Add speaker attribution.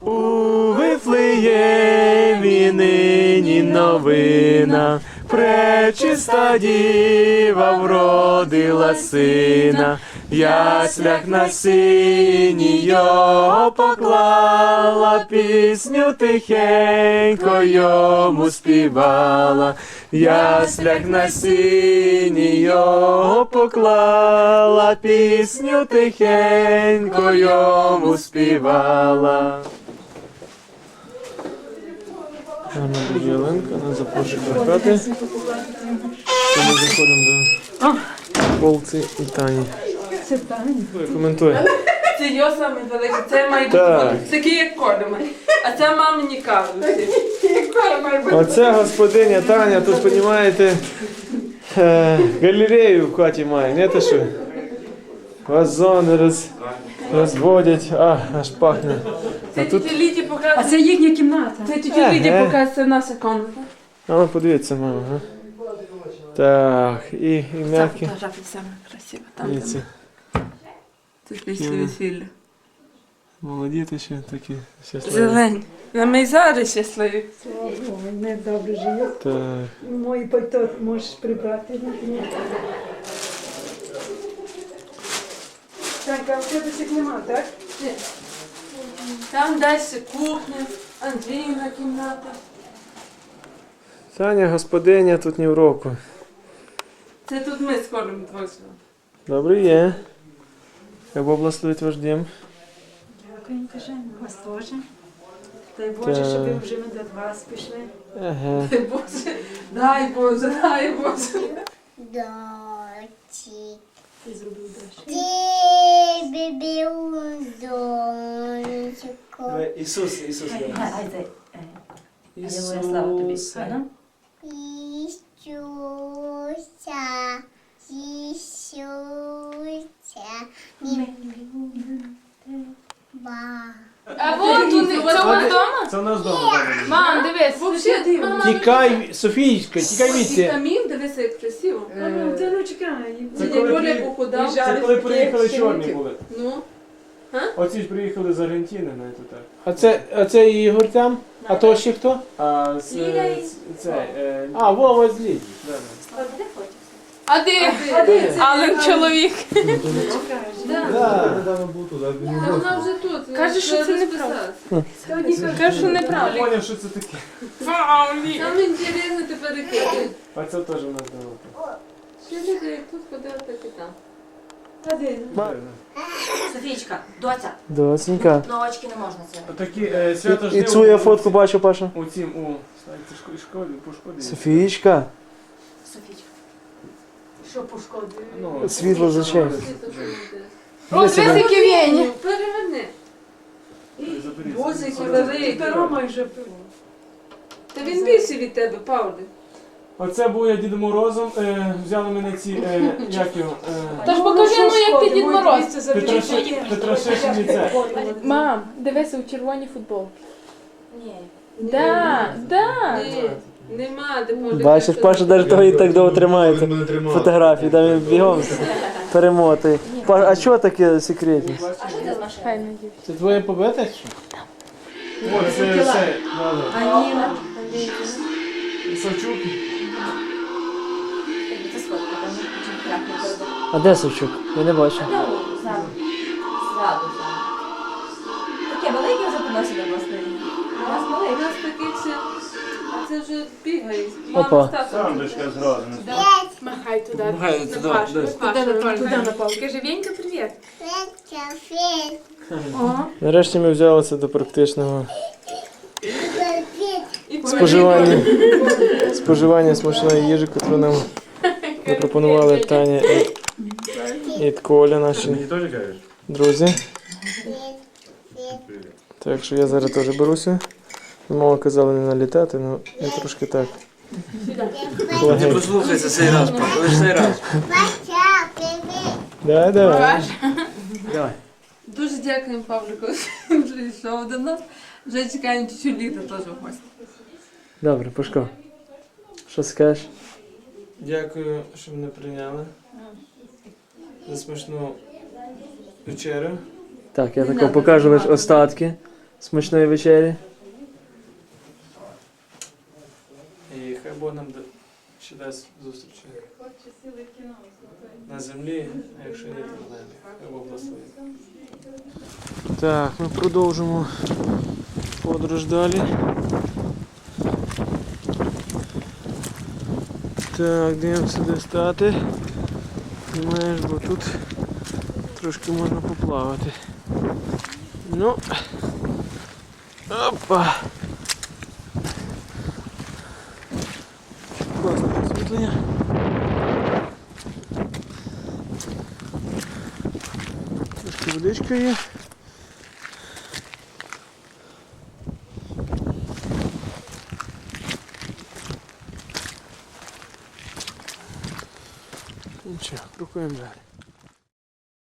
Speaker 1: У Вифлеємі нині новина, пречиста діва вродила сина, яслях на сині його поклала, пісню тихенько йому співала, яслях на сині його поклала, пісню тихенько йому співала. Гарна дуже ялинка, нас запрошує до хати. Це ми заходимо до Волці і Тані.
Speaker 2: Це Таня.
Speaker 1: Коментуй.
Speaker 3: Це його саме велике, це має
Speaker 1: Так.
Speaker 3: бути такі, як кодами. А це мамині кавусі.
Speaker 1: Оце господиня Таня, тут, розумієте, е, галерею в хаті має, не те що? Вазони роз, розводять, а, аж пахне.
Speaker 3: Це
Speaker 1: тут-
Speaker 3: Ліді
Speaker 2: А
Speaker 3: показує.
Speaker 2: це їхня кімната.
Speaker 3: Це тіті
Speaker 1: Еге.
Speaker 3: Ліді показує це наша комната.
Speaker 1: А ну подивіться, мама. Га? Так, і, і
Speaker 3: Ця
Speaker 1: м'які.
Speaker 3: фотографія саме красива. Там
Speaker 1: Дивіться.
Speaker 3: це після весілля.
Speaker 1: Молоді ти ще такі щасливі.
Speaker 3: Зелень. На ми й зараз щасливі.
Speaker 2: Не добре живе.
Speaker 1: Так.
Speaker 2: Мої пальто можеш прибрати. Танька, а у тебе всіх нема, так?
Speaker 3: Там далі кухня, Андріївна кімната.
Speaker 1: Таня господиня тут ні в року.
Speaker 3: Це тут ми скоро двоє.
Speaker 1: Добре є. Хай Бог благословить ваш дім.
Speaker 2: Дякую, каже, вас теж. Дай Боже, щоб ви вже ми до вас пішли.
Speaker 1: Ага.
Speaker 3: Дай Боже, дай Боже, дай Боже.
Speaker 4: Дочі,
Speaker 2: Ти зробив Ісус,
Speaker 4: Ісус, бібів донечко,
Speaker 1: Ісус, Ісус.
Speaker 5: Алілуя, слава тобі. Ану.
Speaker 4: Ісуся, Ісуся.
Speaker 6: А вот вони, це вона вдома?
Speaker 1: Це у нас вдома.
Speaker 6: Мам, дивись.
Speaker 7: Тікай, Софієчка, тікай звідси.
Speaker 3: Камін, дивися, як красиво.
Speaker 2: Ну, ти ну чекай.
Speaker 1: Це
Speaker 3: Це
Speaker 1: коли. Це коли приїхали чорні були.
Speaker 3: Ну,
Speaker 1: Оці ж приїхали з Аргентини, знаєте так.
Speaker 7: А це, а це Ігор там? А то ще хто?
Speaker 1: А з, з- це, е,
Speaker 7: А, Вова з Лідії.
Speaker 1: да, да.
Speaker 6: А де?
Speaker 2: А де це?
Speaker 6: Але чоловік.
Speaker 3: Та вона вже тут.
Speaker 6: Каже, що це
Speaker 3: неправда.
Speaker 6: Кажу, що
Speaker 1: Я
Speaker 6: неправда.
Speaker 1: поняв, що це таке.
Speaker 3: Там інтересно тепер рекети.
Speaker 1: А це теж у нас вдома.
Speaker 3: Що люди, як тут ходила, так і там.
Speaker 5: Софійчка, доця,
Speaker 1: Досенька.
Speaker 5: на очки не можна це.
Speaker 1: Такі е, свято І жди цю я у- фотку бачу, Паша. У цім, у знаєте, шко- школі, по школі. Софієчка.
Speaker 5: Софійчка.
Speaker 2: Що пошкодив?
Speaker 1: Ну, світло з очей.
Speaker 6: О, дивись, вені.
Speaker 3: Переверни.
Speaker 2: Ти
Speaker 3: великі.
Speaker 2: перо майже пиво.
Speaker 3: Та він більший від тебе, Павлі.
Speaker 1: Оце був я Дідом Морозом, е, взяли мене ці, е, як його, е,
Speaker 6: Тож покажи, ну як ти Дід Мороз.
Speaker 1: Петроши- це.
Speaker 6: Мам, дивися у червоній футболці.
Speaker 5: Ні.
Speaker 6: Да, да.
Speaker 3: Ні, нема, де Павлі.
Speaker 1: Бачиш, Паша навіть того і так довго тримається. Фотографії, там він бігом перемотає. Па- А чого таке секретність?
Speaker 5: А що ти з машини?
Speaker 6: Хай надів.
Speaker 7: Це твоє побите? чи що?
Speaker 1: О, це, це,
Speaker 5: А Ніна?
Speaker 1: Савчук.
Speaker 5: Це там крапне передати.
Speaker 1: А де Савчук? Я не бачу.
Speaker 5: Ну, ззаду. Ззаду. Таке велике вже приносили власне. У нас
Speaker 3: таких ще, це вже бігає.
Speaker 1: Опа.
Speaker 3: Мама з татом.
Speaker 6: Махай туди.
Speaker 7: Махай туди,
Speaker 6: На Пашу.
Speaker 7: туди.
Speaker 6: Пашу?
Speaker 2: Туди на Павлу.
Speaker 6: Венька, привіт.
Speaker 1: Нарешті ми взялися до практичного
Speaker 3: І
Speaker 1: споживання, споживання смачної їжі, яку нам запропонували Таня і, і Коля, наші друзі. Так що я зараз теж беруся. Мама казала не налітати, але я трошки так. Легенько.
Speaker 7: Послухайся цей раз, лише цей раз.
Speaker 1: Давай, давай.
Speaker 7: Давай.
Speaker 3: Дуже дякуємо Павлику, що прийшов до нас. Вже чекаємо чуть-чуть літа теж в гості.
Speaker 1: Добре, Пашко. Що скажеш? Дякую, що мене прийняли. За смачну вечерю. Так, я тако покажу лише остатки смачної вечері. І хай Бог нам ще дасть зустрічі на землі, а якщо ні, то в небі. Хай Бог благословить. Так, ми продовжимо подорож далі. Так, дивимося, де стати. Знаєш, бо тут трошки можна поплавати. Ну. Опа. Освітлення. Трошки водичка є. Нічого, крокуємо далі.